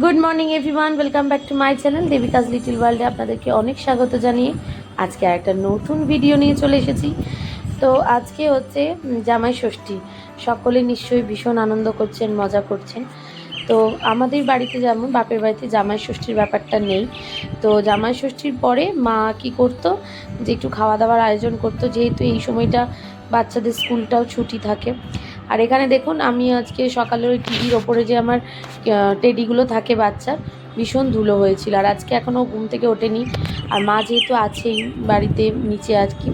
Good morning everyone welcome back to my channel Devika's little ওয়ার্ল্ডে আপনাদেরকে অনেক স্বাগত জানিয়ে আজকে একটা নতুন ভিডিও নিয়ে চলে এসেছি। তো আজকে হচ্ছে জামাই ষষ্ঠী। সকলে নিশ্চয়ই ভীষণ আনন্দ করছেন, মজা করছেন। তো আমাদের বাড়িতে যেমন বাপের বাড়িতে জামাই ষষ্ঠীর ব্যাপারটা নেই। তো জামাই ষষ্ঠীর পরে মা কি করতো? যে একটু খাওয়া দাওয়ার আয়োজন করতো, যেহেতু এই সময়টা বাচ্চাদের স্কুলটাও ছুটি থাকে। আর এখানে দেখুন, আমি আজকে সকালে ওই টিভির ওপরে যে আমার টেডিগুলো থাকে বাচ্চার, ভীষণ ধুলো হয়েছিল। আর আজকে এখনও ঘুম থেকে ওঠেনি। আর মা যেহেতু আছেই বাড়িতে নিচে আজকে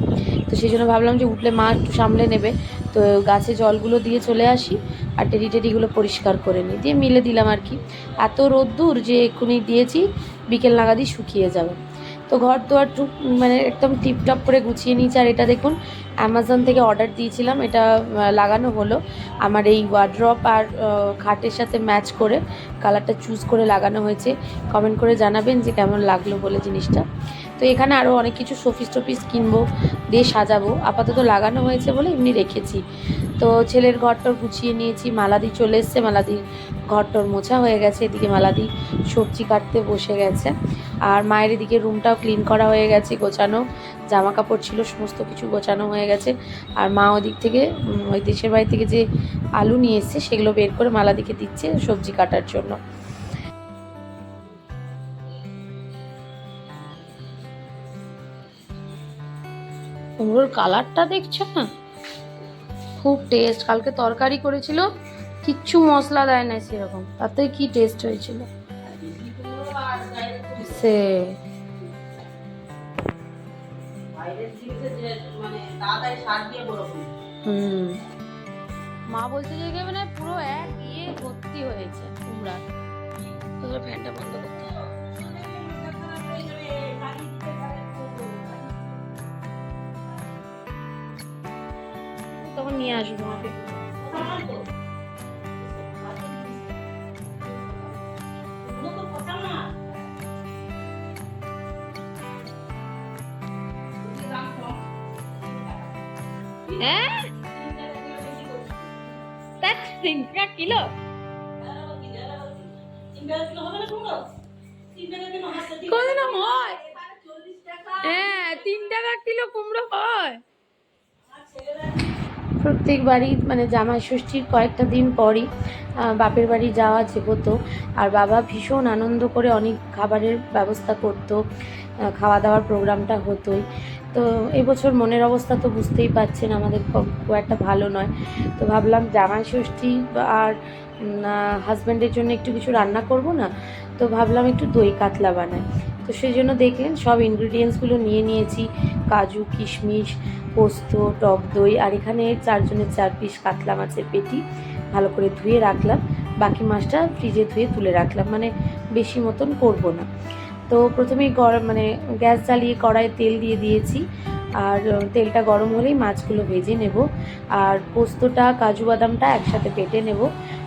তো সেই জন্য ভাবলাম যে উঠলে মা একটু সামলে নেবে। তো গাছে জলগুলো দিয়ে চলে আসি আর টেডি টেডিগুলো পরিষ্কার করে নিই। দিয়ে মিলে দিলাম আর কি। এত রোদ্দুর যে এক্ষুনি দিয়েছি, বিকেল নাগাদই শুকিয়ে যাবে। তো ঘর দুয়ার মানে একদম টিপটপ করে গুছিয়ে নিয়েছি। আর এটা দেখুন অ্যামাজন থেকে অর্ডার দিয়েছিলাম, এটা লাগানো হলো। আমার এই ওয়ার্ড্রপ আর খাটের সাথে ম্যাচ করে কালারটা চুজ করে লাগানো হয়েছে। কমেন্ট করে জানাবেন যে কেমন লাগল বলে জিনিসটা। তো এখানে আরও অনেক কিছু শোপিস টোপিস কিনবো, দিয়ে সাজাবো। আপাতত লাগানো হয়েছে বলে এমনি রেখেছি। তো ছেলের ঘরটর গুছিয়ে নিয়েছি। মালাদি চলে এসছে। মালাদির ঘরটর মোছা হয়ে গেছে। এদিকে মালাদি সবজি কাটতে বসে গেছে। আর মায়ের এদিকে রুমটাও ক্লিন করা হয়ে গেছে, গোছানো। জামা কাপড় ছিল, সমস্ত কিছু গোছানো হয়ে গেছে। আর মা ওদিক থেকে ওই দেশের বাড়ি থেকে যে আলু নিয়ে এসছে, সেগুলো বের করে মালাদিকে দিচ্ছে সবজি কাটার জন্য। কুমড়োর কালারটা দেখছ না? খুব টেস্ট কালকে তরকারি করেছিল, কিচ্ছু মশলা দেয় না সেরকম। তাতে কি টেস্ট হয়েছিল? সে হুম। মা বলছে যে মানে পুরো এক ইয়ে ভর্তি হয়েছে কুমড়া। তোদের ফ্যানটা বন্ধ করতে তখন নিয়ে আসব আমাকে তা তিন টাকা কিলো কোনদিনও হয়? হ্যাঁ? তিন টাকা কিলো কুমড়ো হয়। প্রত্যেক বাড়ি মানে জামাই ষষ্ঠীর কয়েকটা দিন পরই বাপের বাড়ি যাওয়া যেহেতু আর বাবা ভীষণ আনন্দ করে অনেক খাবারের ব্যবস্থা করতো খাওয়া দাওয়ার প্রোগ্রামটা হতোই। তো এবছর মনের অবস্থা তো বুঝতেই পারছেন, আমাদের খুব একটা ভালো নয়। তো ভাবলাম জামাই ষষ্ঠী আর হাজব্যান্ডের জন্য একটু কিছু রান্না করব না? তো ভাবলাম একটু দই কাতলা বানাই। তো সেই জন্য দেখলেন সব ইনগ্রিডিয়েন্টসগুলো নিয়ে নিয়েছি, কাজু, কিশমিশ, পোস্ত, টক দই, আর এখানে চারজনের চার পিস কাতলা মাছের পেটি ভালো করে ধুয়ে রাখলাম। বাকি মাছটা ফ্রিজে ধুয়ে তুলে রাখলাম মানে বেশি মতন করব না। তো প্রথমেই গরম মানে গ্যাস জ্বালিয়ে কড়াইয়ে তেল দিয়ে দিয়েছি। আর তেলটা গরম হলেই মাছগুলো ভেজে নেব। আর পোস্তটা, কাজু বাদামটা একসাথে বেটে নেব।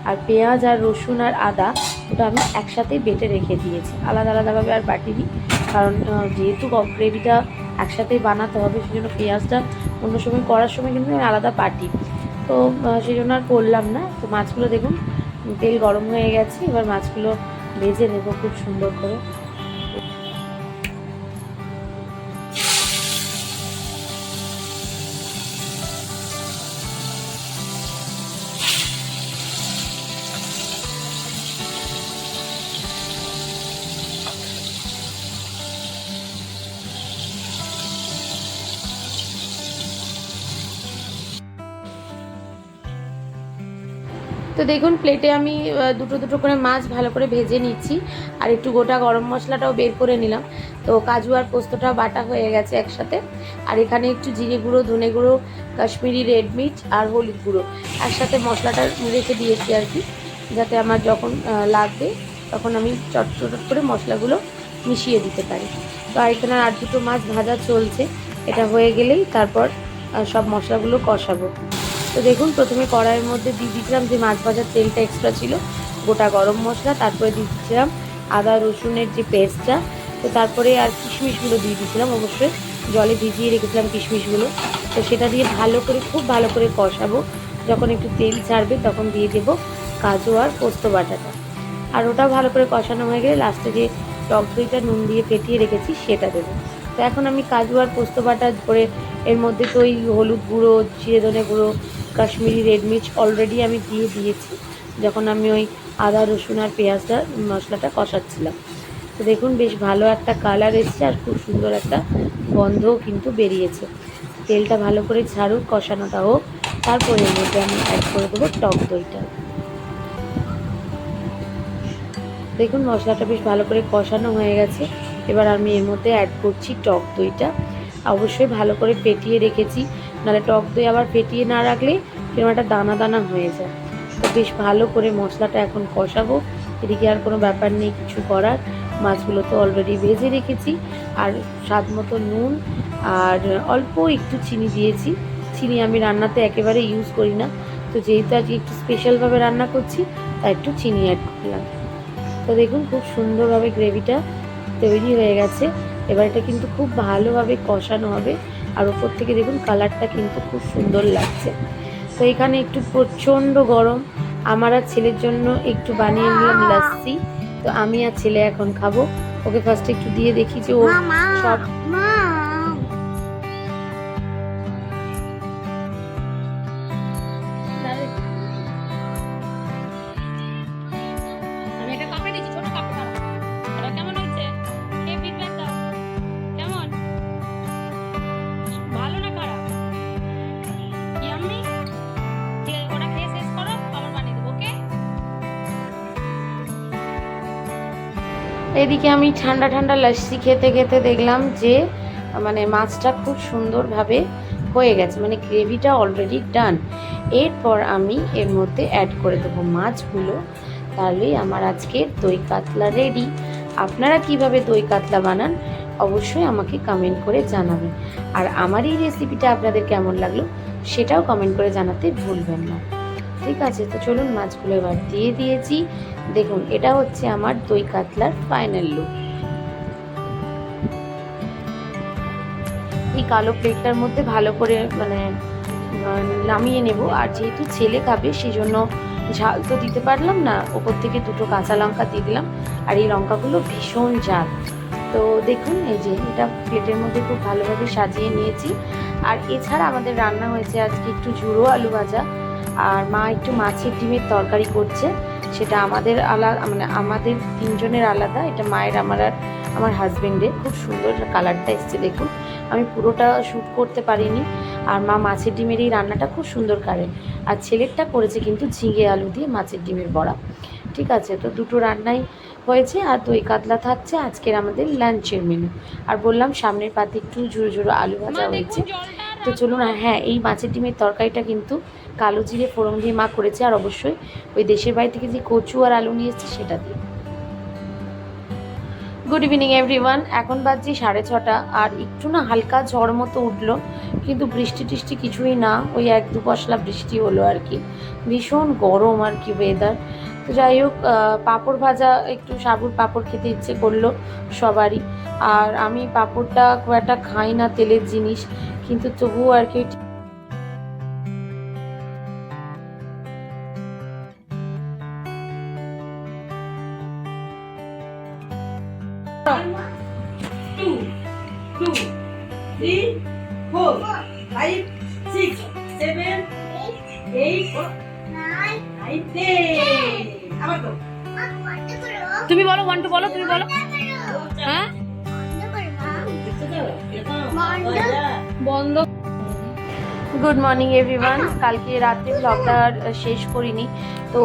আর পেঁয়াজ আর রসুন আর আদা ওটা আমি একসাথে বেটে রেখে দিয়েছি। আলাদা আলাদাভাবে আর বাটিনি। কারণ যেহেতু গ্রেভিটা একসাথেই বানাতে হবে সেই জন্য পেঁয়াজটা অন্য সময় করার সময় কিন্তু আমি আলাদা পাটি তো সেই জন্য আর করলাম না। তো মাছগুলো দেখুন, তেল গরম হয়ে গেছে। এবার মাছগুলো ভেজে নেব খুব সুন্দর করে। তো দেখুন প্লেটে আমি দুটো দুটো করে মাছ ভালো করে ভেজে নিচ্ছি। আর একটু গোটা গরম মশলাটাও বের করে নিলাম। তো কাজু আর পোস্তটা বাটা হয়ে গেছে একসাথে। আর এখানে একটু জিরে গুঁড়ো, ধনে গুঁড়ো, কাশ্মীরি রেড মির্চ আর হলুদ গুঁড়ো। একসাথে মশলাটা রেখে দিয়েছি আর কি, যাতে আমার যখন লাগবে, তখন আমি চট চট করে মশলাগুলো মিশিয়ে দিতে পারি। তো আর এখানে আর দুটো মাছ ভাজা চলছে। এটা হয়ে গেলেই তারপর সব মশলাগুলো কষাবো। তো দেখুন, প্রথমে কড়াইয়ের মধ্যে দিয়ে দিয়েছিলাম যে মাছ ভাজার তেলটা এক্সট্রা ছিল, গোটা গরম মশলা, তারপরে দিয়ে দিচ্ছিলাম আদা, রসুনের যে পেস্টটা, তো তারপরে আর কিশমিশগুলো দিয়ে দিয়েছিলাম অবশ্যই, জলে ভিজিয়ে রেখেছিলাম কিশমিশগুলো, তো সেটা দিয়ে ভালো করে, খুব ভালো করে কষাবো, যখন একটু তেল ছাড়বে তখন দিয়ে দেবো কাজু আর পোস্ত বাটাটা। আর ওটা ভালো করে কষানো হয়ে গেলে লাস্টে যে টক দইটা নুন দিয়ে ফেটিয়ে রেখেছি, সেটা দেবো। তো এখন আমি কাজু আর পোস্ত বাটা করে এর মধ্যে তো ওই হলুদ গুঁড়ো জিরে ধনে গুঁড়ো, কাশ্মীরি রেড অলরেডি আমি দিয়ে দিয়েছি। যখন আমি ওই আদা, রসুন আর পেঁয়াজটা, মশলাটা কষাচ্ছিলাম। তো দেখুন, বেশ ভালো একটা কালার এসছে আর খুব সুন্দর একটা গন্ধও কিন্তু বেরিয়েছে। তেলটা ভালো করে ছাড়ুক, কষানোটা হোক। তারপরে এর মধ্যে আমি অ্যাড করে দেবো টক দইটা। দেখুন, মশলাটা বেশ ভালো করে কষানো হয়ে গেছে। এবার আমি এর মধ্যে অ্যাড করছি টক দইটা। অবশ্যই ভালো করে ফেটিয়ে রেখেছি। নাহলে টক দই আবার ফেটিয়ে না রাখলে কীরকম একটা দানা দানা হয়ে যায়। তো বেশ ভালো করে মশলাটা এখন কষাবো। এদিকে আর কোনো ব্যাপার নেই, কিছু করার। মাছগুলো তো অলরেডি ভেজে রেখেছি। আর স্বাদ মতো নুন আর অল্প একটু চিনি দিয়েছি। চিনি আমি রান্নাতে একেবারে ইউজ করি না। তো যেহেতু আজকে একটু স্পেশালভাবে রান্না করছি, তাই একটু চিনি অ্যাড করলাম। তো দেখুন, খুব সুন্দরভাবে গ্রেভিটা তৈরি হয়ে গেছে। এবার এটা কিন্তু খুব ভালোভাবে কষানো হবে। আর ওপর থেকে দেখুন কালারটা কিন্তু খুব সুন্দর লাগছে। তো এখানে একটু প্রচণ্ড গরম। আমার আর ছেলের জন্য একটু বানিয়ে নিলাম লাস্সি তো আমি আর ছেলে এখন খাব। ওকে ফার্স্টে একটু দিয়ে দেখি যে ও সব এদিকে আমি ঠান্ডা ঠান্ডা লাস্সি খেতে খেতে দেখলাম যে মানে মাছটা খুব সুন্দরভাবে হয়ে গেছে মানে গ্রেভিটা অলরেডি ডান এরপর আমি এর মধ্যে অ্যাড করে দেবো মাছগুলো। তাহলেই আমার আজকের দই কাতলা রেডি আপনারা কীভাবে দই কাতলা বানান অবশ্যই আমাকে কমেন্ট করে জানাবেন। আর আমার এই রেসিপিটা আপনাদের কেমন লাগল সেটাও কমেন্ট করে জানাতে ভুলবেন না। ঠিক আছে, তো চলুন মাছগুলো এবার দিয়ে দিয়েছি। দেখুন, এটা হচ্ছে আমার দই কাতলার ফাইনাল লুক এই কালো প্লেটটার মধ্যে ভালো করে মানে নামিয়ে নেব। আর যেহেতু ছেলে খাবে সেই জন্য ঝাল তো দিতে পারলাম না। ওপর থেকে দুটো কাঁচা লঙ্কা দিয়ে দিলাম। আর এই লঙ্কাগুলো ভীষণ ঝাল তো দেখুন, এই যে এটা প্লেটের মধ্যে খুব ভালোভাবে সাজিয়ে নিয়েছি। আর এছাড়া আমাদের রান্না হয়েছে আজকে একটু ঝুড়ো আলু ভাজা। আর মা একটু মাছের ডিমের তরকারি করছে। সেটা আমাদের আলাদা মানে আমাদের তিনজনের আলাদা এটা মায়ের আমার আর আমার হাজব্যান্ডের খুব সুন্দর কালারটা এসছে দেখুন। আমি পুরোটা শ্যুট করতে পারিনি। আর মা মাছের ডিমের এই রান্নাটা খুব সুন্দর করে। আর ছেলেরটা করেছে কিন্তু ঝিঙে আলু দিয়ে মাছের ডিমের বড়া। ঠিক আছে তো দুটো রান্নাই হয়েছে আর দই কাতলা থাকছে আজকের আমাদের লাঞ্চের মেনু আর বললাম সামনের পাতে একটু ঝুড়ো ঝুড়ো আলু ভাজা হয়েছে। তো চলুন, আর হ্যাঁ এই মাছের ডিমের তরকারিটা কিন্তু কালো জিরে, ফোড়ন দিয়ে মা করেছে, আর অবশ্যই ওই দেশের বাড়ি থেকে যে কচু আর আলু নিয়ে এসেছে সেটা দিয়ে। গুড ইভিনিং এভরিওয়ান এখন বাজছে সাড়ে ছটা, আর একটু না হালকা ঝড় মতো উঠল, কিন্তু বৃষ্টি টিষ্টি কিছুই না, ওই এক দু পশলা বৃষ্টি হলো আর কি। ভীষণ গরম আর কি ওয়েদার তো যাই হোক পাঁপড় ভাজা, একটু সাবুর পাঁপড় খেতে ইচ্ছে করল সবারই। আর আমি পাঁপড়টা খুব একটা খাই না, তেলের জিনিস। কিন্তু তবুও আর কি তুমি বলো ওয়ান টু বলো তুমি বলো। হ্যাঁ? বন্ধ। গুড মর্নিং এভরিওয়ান কালকে রাত্রে ব্লগটা আর শেষ করিনি। তো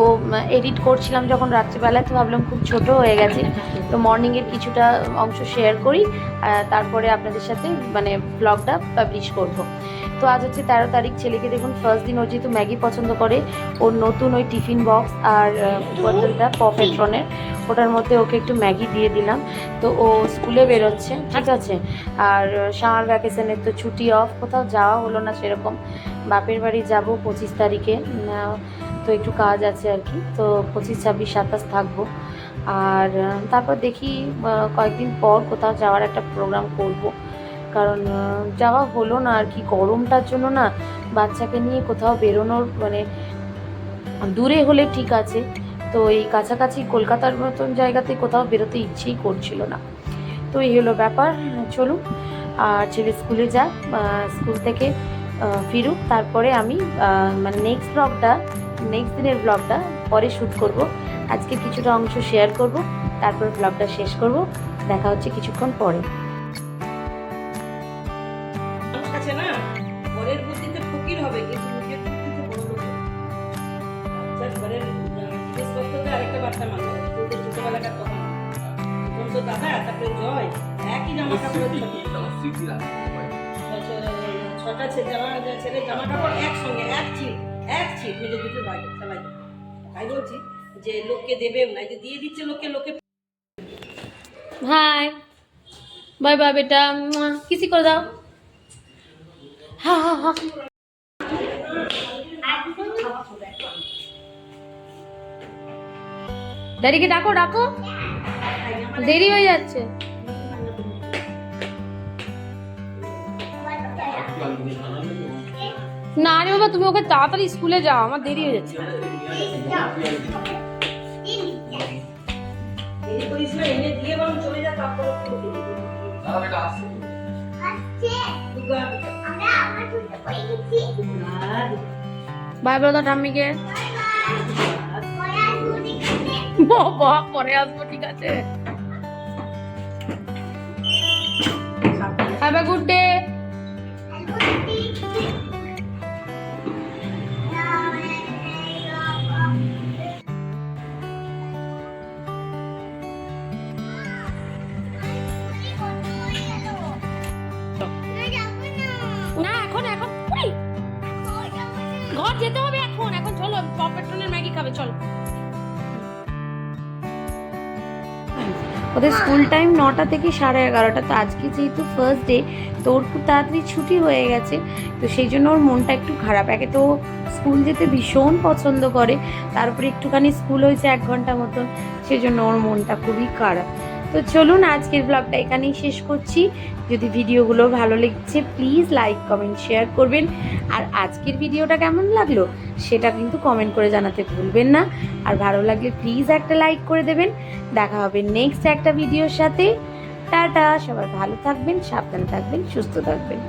এডিট করছিলাম যখন রাত্রিবেলায়, তো ভাবলাম খুব ছোট হয়ে গেছে। তো মর্নিংয়ের কিছুটা অংশ শেয়ার করি তারপরে আপনাদের সাথে মানে ব্লগটা পাবলিশ করব। তো আজ হচ্ছে তেরো তারিখ, ছেলেকে দেখুন ফার্স্ট দিন ও যেহেতু ম্যাগি পছন্দ করে, ওর নতুন ওই টিফিন বক্স আর বোতলটা পপেট্রনের ওটার মধ্যে ওকে একটু ম্যাগি দিয়ে দিলাম। তো ও স্কুলে বেরোচ্ছে, ঠিক আছে? আর সামার ভ্যাকেশনের তো ছুটি অফ, কোথাও যাওয়া হলো না সেরকম। বাপের বাড়ি যাব পঁচিশ তারিখে। তো একটু কাজ আছে আর কি। তো পঁচিশ, ছাব্বিশ, সাতাশ থাকব। আর, তারপর দেখি কয়েকদিন পর কোথাও যাওয়ার একটা প্রোগ্রাম করব। কারণ যাওয়া হলো না আর কি। গরমটার জন্য না, বাচ্চাকে নিয়ে কোথাও বেরোনোর মানে দূরে হলে ঠিক আছে। তো এই কাছাকাছি কলকাতার মতন জায়গাতে কোথাও বেরোতে ইচ্ছেই করছিল না। তো এই হলো ব্যাপার, চলুন, আর ছেলে স্কুলে যাক স্কুল থেকে ফিরুক, তারপরে আমি মানে নেক্সট ব্লগটা নেক্সট দিনের ব্লগটা পরে শ্যুট করব। আজকে কিছুটা অংশ শেয়ার করব, তারপর ব্লগটা শেষ করব। দেখা হচ্ছে কিছুক্ষণ পরে। কাপড় ছটা ছেলে জামা কাপড় একসঙ্গে তাই বলছি যে লোককে দেবেও না যে দিয়ে দিচ্ছে লোককে লোকে বাই বেটা। কিসি করে দাও? হা ডাকো ডাকো। দেরি হয়ে যাচ্ছে। না রে বাবা, তুমি ওকে তাড়াতাড়ি স্কুলে যাও, আমার দেরি হয়ে যাচ্ছে। ঠাম্মিকে পরে আসব, ঠিক আছে। হ্যাভ গুড ডে পপেটনের ম্যাগি খাবে, চলো। ওদের স্কুল টাইম নটা থেকে সাড়ে এগারোটা, তো আজকে যেহেতু ফার্স্ট ডে তো ওর খুব তাড়াতাড়ি ছুটি হয়ে গেছে, তো সেই জন্য ওর মনটা একটু খারাপ। একে তো স্কুল যেতে ভীষণ পছন্দ করে তারপরে একটুখানি স্কুল হয়েছে এক ঘণ্টা মতন, সেই জন্য ওর মনটা খুবই খারাপ। তো চলুন আজকের ব্লগটা এখানেই শেষ করছি। যদি ভিডিওগুলো ভালো লেগেছে প্লিজ লাইক কমেন্ট শেয়ার করবেন। আর আজকের ভিডিওটা কেমন লাগল, সেটা কিন্তু কমেন্ট করে জানাতে ভুলবেন না। আর ভালো লাগলে প্লিজ একটা লাইক করে দেবেন। দেখা হবে নেক্সট একটা ভিডিওর সাথে। টাটা সবার ভালো থাকবেন, সাবধানে থাকবেন, সুস্থ থাকবেন।